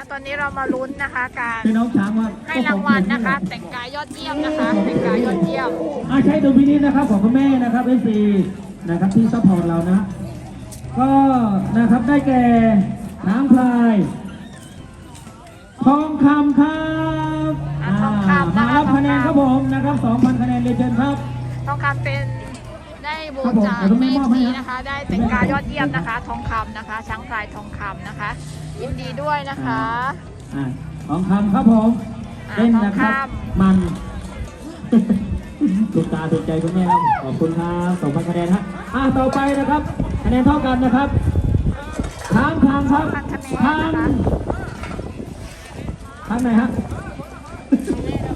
อะตอนนี้เรามาลุ้นนะคะ การพี่น้องช้างว่าให้รางวัลนะคะ แต่งกายยอดเยี่ยมนะคะ แต่งกายยอดเยี่ยมอาใช้ดุลพินิจนะครับของคุณแม่นะครับเอซีนะครับที่ซัพพอร์ตเรานะ ก็นะครับได้แก่น้ำพลายทองคำครับอะทองคำมานะคะรับคะแนนทองคำครับผมนะครับ2,000คะแนนเรียนเชิญครับ ทองคำเป็นได้โบครับผมจากเอาตรงนี้แม่มอบให้ชีนะนะคะ ได้แต่งกายยอดเยี่ยมนะคะ ทองคำนะคะ ช้างพลายทองคำนะคะ ยินดีด้วยนะคะ อ่าทองคำครับผมอ่าเล่นนะครับทองคำ มันถูกตาถูกใจคุณแม่ครับขอบคุณครับสองพันคะแนนฮะอ่าต่อไปนะครับคะแนนเท่ากันนะครับข้ามคำครับพันคะแนข้านมนะคะข้ามไหนฮะ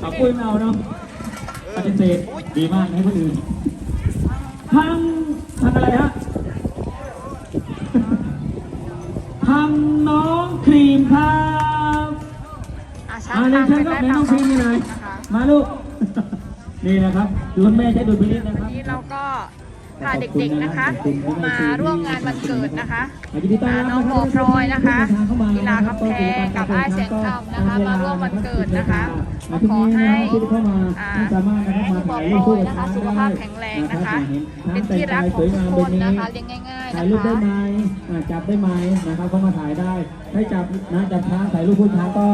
ขอบคุณเอาเนาะปฏิเสธดีมากให้คนอื่นทางทางอะไรฮะ อะช้างอ่าพเรีลายนเชิญเป็นครับได้แม่น้องครีมนี่เลยนะคะมาลูก นี่นะครับดูคุณแม่ใช้ดุลพินิจนะควัรันบ นี้เราก็พาเด็กๆนะคะ มาร่วมงานวันเกิดนะคะยินดีต้อนอ่ารับน้องะโบครับพลอยนะคะเดินทางเข้ามากีฬาคำแพงกับอ้ายแสงคำนะคะ มาร่วมวันเกิดนะคะก็ขอให้ที่เข้ามาอ่าที่สามารถนะครับมาโบถ่ายพรูลปอยกับนะคะช้างสุขได้ภาพแข็งแรงนะคะะครับเป็นที่รักของทุกคนนะคะเลี้ยงง่าย ๆถ่านะยรูปได้คะ ไหมอ่าจับได้ไหมนะครับเข้ามาถ่ายได้ให้จับนะจับช้างถ่ายรูปผู้ช้างก็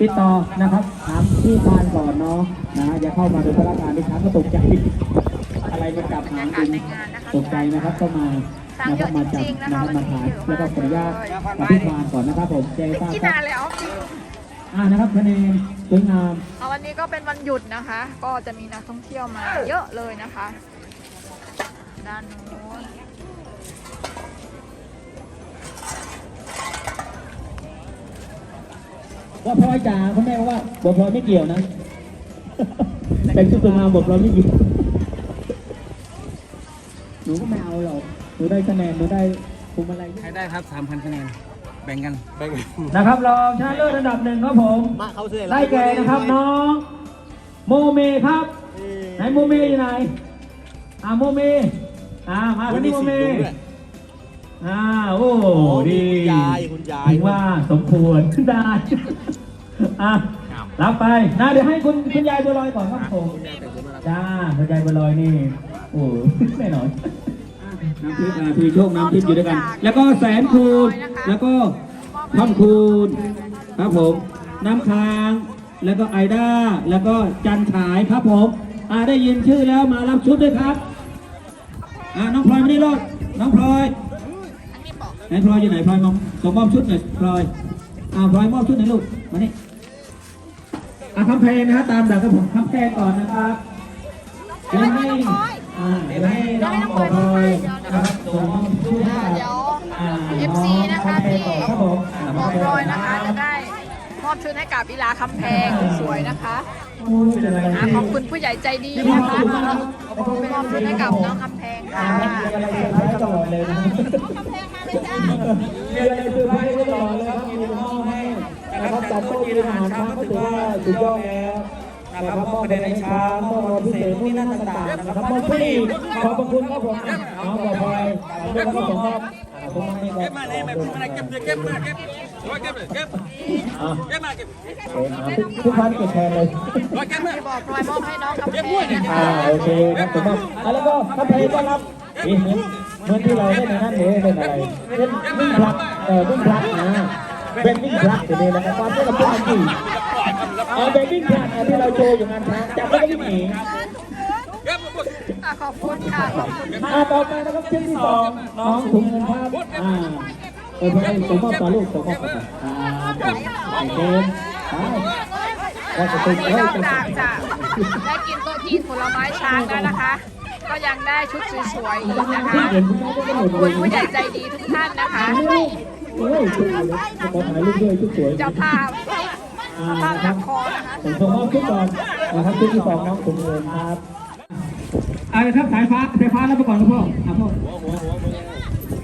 ติดต่อนะครับถามที่ทานก่อนเนาะนะอย่าเข้ามาโดยพระการที่ช้างก็ตกใจอะไรมันจับหางคุณตกใจนะครับก็มานะครับมาจับนะครับมาถ่ายแล้วก็ขออนุญาตอภิบาลก่อนนะครับผมแจ้งทราบที่ครันาบแล้วอ่านะครับคะแนนสวยงามเอาวันนี้ก็เป็นวันหยุดนะคะ ก็จะมีนักท่องเที่ยวมาเยอะเลยนะคะ ด้านนู้น ว่าพลอยจ๋าคุณแม่ว่าบทพลอยไม่เกี่ยวนะ แต่งชุดสวยงามบทพลอยไม่เกี่ยวหนูก็ไม่เอาหรอกหนูได้คะแนนหนูได้พวงมาลัยใครได้ครับ3,000คะแนน แบ่งกัน แบ่งกันนะครับรองชนะเลิศอันดับหนึ่งครับผมมาเขาเสียได้แก่นะครับน้อง โมเมครับ ไหนโมเมอยู่ไหนอ่าโมเมอ่ามาคนนี้โมเมอ่าโอ้ดีคุณยายคุณยายถึงว่าสมควรได้ อะรับไปนะเดี๋ยวให้คุณคุณยายบัวลอยก่อนครับผมจ้าคุณยายบัวลอยนี่โอ้แน่นอนน้ำพริกอ่าทีโชคน้ำพริกอยู่ด้วยกัน แล้วก็แสนคูณแล้วก็พังคูณครับผม น้ำค้าง แล้วก็ไอด้าแล้วก็จันฉายครับผมอ่าได้ยินชื่อแล้วมารับชุดด้วยครับอ่าน้องพลอยไม่ได้รอดน้องพลอยอันนี้บอกไหนพลอยอยู่ไหนพลอยมองส่งมอบชุดหน่อยพลอยอ่าพลอยมอบชุดหน่อยลูกมานี่ อ่าคำเพลงนะฮะตามแบบกับผมคำเพลงก่อนนะครับเดี๋ยวให้อ่าเดี๋ยวให้น้องพลอยนะครับส่งมอบชุดให้กับเดี๋ยวอ่า FC นะคะำเพลที่งก่อนครับผมาบอกรอยนะคะจะได้มอบชุดให้กับอีลาคำแพงสวยนะคะโอ้ยเป็นอะไรอะที่ขอบคุณผู้ใหญ่ใจดีนะคะมอบชุดให้กับน้องคำแพงค่ะมีอะไรเซอร์ไพรส์ตลอดเลยนะมีอะไรเซอร์ไพรส์ตลอดเลยครับมีมอบให้ นะครับจัดโต๊ะกินอาหารช้างก็ถือว่าสุดยอดแล้วนะครับมอบเป็นในช้างมอบรางวัลพิเศษนู่นนี่นั่นต่างๆนะครับมอบที่ขอบคุณครับผมน้องบอกไปด้วยครับผมครับผมมาให้ก่อนเก็บมาเนี่ยแบบอะไรเก็บเก็บมาเก็บร้อยเก็บเลยเก็บเก็บมาเก็บทุกท่านก็บแทนเลยร้อยเก็บมาบอกรอยมอบให้น้องคำแพงนะคะอ่าโอเคครับผมครับแล้วก็ถ้านเพลงก็รับเหมือนที่เราเล่นในนั้นหรือเป็นอะไรเล่นวิ่งพลักเอ่อวิ่งพลักนะ เป็นวิ่งพลักอยู่นี่นะครับความที่เราเป็นอันกี่เอาเป็นวิ่งพลักอะที่เราโชว์อยู่งานช้างจับแล้วก็วิ่งหนีเก็บหมดอะขอบคุณค่ะขอบคุณอ่าต่อไปนะครับเช่นที่สองน้องถุงเงินครับอ่าเออไปส่งมอบต่อลูกส่งมอบต่ออ่าโอเคไปว่าจะเป็นนี่เฮ้นอกจะจากจะได้กินโต๊ะจีนผลไม้ช้างแล้วนะคะ ก็ยังได้ชุดสวยๆอีกนะคะคุณแม่ก็ขอบคุณผู้ใหญ่ใจดีทุกท่านนะคะ โอ้ยสวยเลยขอถ่ายรูปด้วยชุดสวยเจ้าภาพาภาพนะคนับคอนะคะผมส่งมอบชุดก่อนนะครับชุดที่สองน้องถุงเงินครับอ่าครับสายฟ้าสายฟ้าแล้วไปก่อนครับพ่อครับพ่อ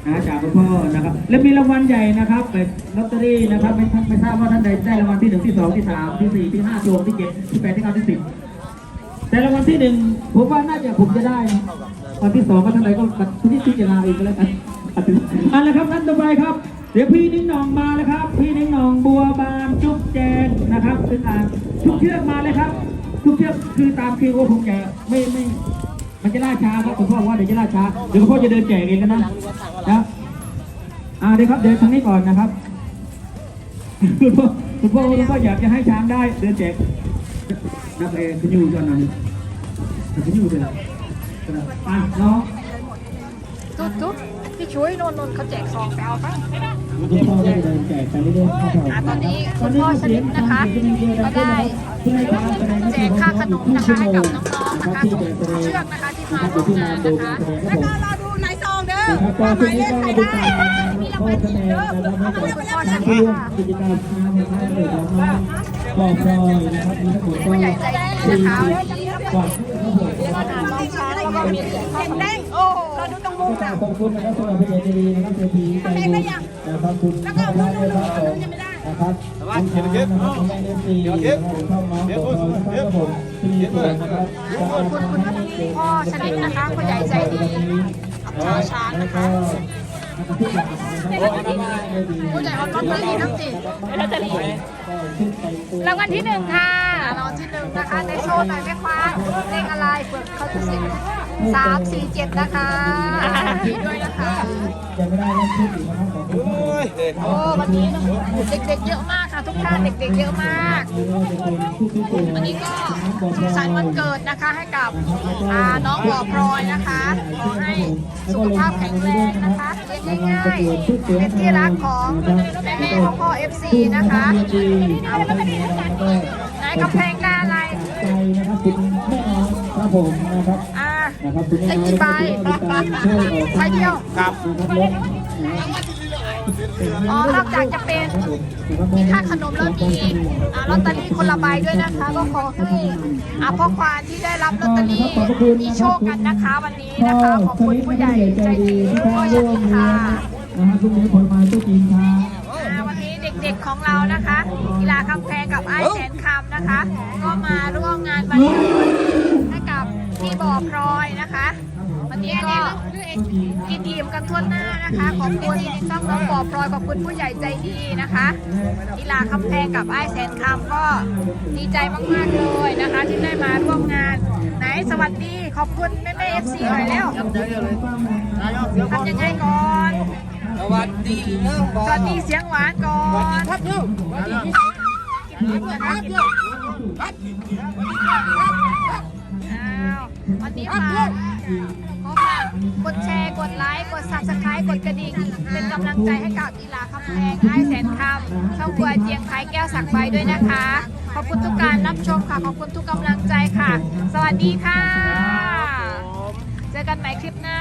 นะจากคุณพ่อนะครับ แล้วมีรางวัลใหญ่นะครับเป็นลอตเตอรี่นะครับไม่ไม่ทราบว่าท่านใดได้รางวัลที่หนึ่งที่สองที่สามที่สี่ที่ห้าที่หกที่เจ็ดที่แปดที่เก้าที่สิบแต่รางวัลที่หนึ่งผมว่าน่าจะผมจะได้นะวันที่สองก็ท่านใดก็คุณที่พิจารณาเองก็แล้วกันอันละครับท่านต่อไปครับ เดี๋ยวพี่นิ้งหนองมาแล้วครับ พี่นิ้งหนองบัวบานนะครับซึ่งอ่าทุกเชือกมาเลยครับ ทุกเชือกคือตามคิวก็คงจะไม่ไม่มันจะล่าช้าครับคุณพ่อว่าเดี๋ยวจะล่าช้าเดี๋ยวคุณพ่อจะเดินแจกเองกันนะนะอ่าเดี๋ยวครับเดินทางนี้ก่อนนะครับคุณพ่อคุณพ่อคุณพ่ออยากจะให้ช้างได้เดินแจกนักเองขึ้นอยู่ก่อนนะขึ้นอยู่ไปแล้วอะน้องจุ๊บจุ๊บ พี่ช่วยนนนนเขาแจกซองไปเอาไปคุณพ่อก็จะเดินแจกไปเรื่อยๆครับผมอะตอนนี้คุณพ่อชนิดนะคะก็ได้แจกค่าขนมนะคะให้กับน้องๆนะคะทุกเชือกนะคะที่มาร่วมงานนะคะแล้วก็รอดูในซองเด้อนะครับก็ว่าหช่วมางยเลนี้ขก็ใครติดได้ตามข้อคะแนนนะครับให้กับทางร่วมกิจกรรมนะครับเด็กน้องปอบรอยนะครับมีทั้งหมดก็ผู้ใหญ่ใจดีนะคะก่อนที่ทั้งหมดแล้วก็ทานน้องช้างแล้วก็มีแจกข้าวขนมแดงโอ้เรา ดูตรงมุมก็น่ะขอบคุณนะครับสำหรับผู้ใหญ่ใจดีนะครับเศรษฐีใจดีนะครับคุณพระราชนะครับผมนะครับคุณชานะครับคุณแม่เอฟซีนะครับช่องน้องปอบรอยนะครับผมที่มีส่นนะครับขอบคุณคุณพ่อชนิดนะคะผู้ใหญ่ใจดีชาวช้างนะคะทุกอย่านะครับผู้ใหญ่เอาลอตเตอรี่ทั้งสี่ลอตเตอรี่รางวัลที่หนึ่งค่ะรางวัลที่หนึ่งนะคะในโชว์หน่อยแม่คว้าเลขอะไรเปิดเขาจะเสีย สามสี่เจ็ดนะคะด้วยนะคะยังไม่ได้เล่นชุดอีกนะครับขอบคุณโอ้ยเด็กโอ้วันนี้เด็กๆเยอะมากค่ะ ทุกท่านเด็กๆเยอะมาก วันนี้ก็สุขสันต์วันเกิดนะคะให้กับน้องบ่อพลอยนะคะขอให้สุขภาพแข็งแรงนะคะเลี้ยงง่ายๆเป็นที่รักของแม่ๆของพ่อ FC นะคะเอานายกำแพงดาอะไรใจนะครับคุณแม่น้องครับผมนะครับ นะครับคุณแม่ได้น้องกี่ใบช่วยออกใบเดียวครับนะครับรถอ๋อนอกจากจะเป็นมีค่าขนมแล้วมีอ่าลอตเตอรี่คนละใบด้วยนะคะ ก็ขอให้อ่าพ่อควานที่ได้รับลอตเตอรี่มีโชคกันนะคะวันนี้นะคะ ขอบคุณผู้ใหญ่ใจดีพ่อชนิดค่ะนะครับทุกนี้ผลไม้ตู้จีนครับอ่าวันนี้เด็กๆของเรานะคะกีฬาคำแพงกับไอ้ายแสนคำนะคะ ก็มาร่วมงานวันเกินอิ่มกันทั่วหน้านะคะ ขอบคุณช่องน้องบ่อพลอยขอบคุณผู้ใหญ่ใจดีนะคะกีฬาคำแพงกับไอ้ายแสนคำก็ดีใจมากๆเลยนะคะ ที่ได้มาร่วมงาน ไหนสวัสดีขอบคุณแม่แม่เอฟซีหน่อยแล้วทำยังไงก่อนสวัสดีเรื่องบอสวัสดีเสียงหวานก่อนครับเยอะอ้าว วันนี้ฝากขอฝากกดแชร์ กดไลค์ กด subscribe กดกระดิ่ง เป็นกำลังใจให้กับอีลาคำแพงไอ้แสนคำช่องบัวเจียงไคแก้วสักใบด้วยนะคะ ขอบคุณทุกการรับชมค่ะ ขอบคุณทุกกำลังใจค่ะ สวัสดีค่ะ เจอกันใหม่คลิปหน้า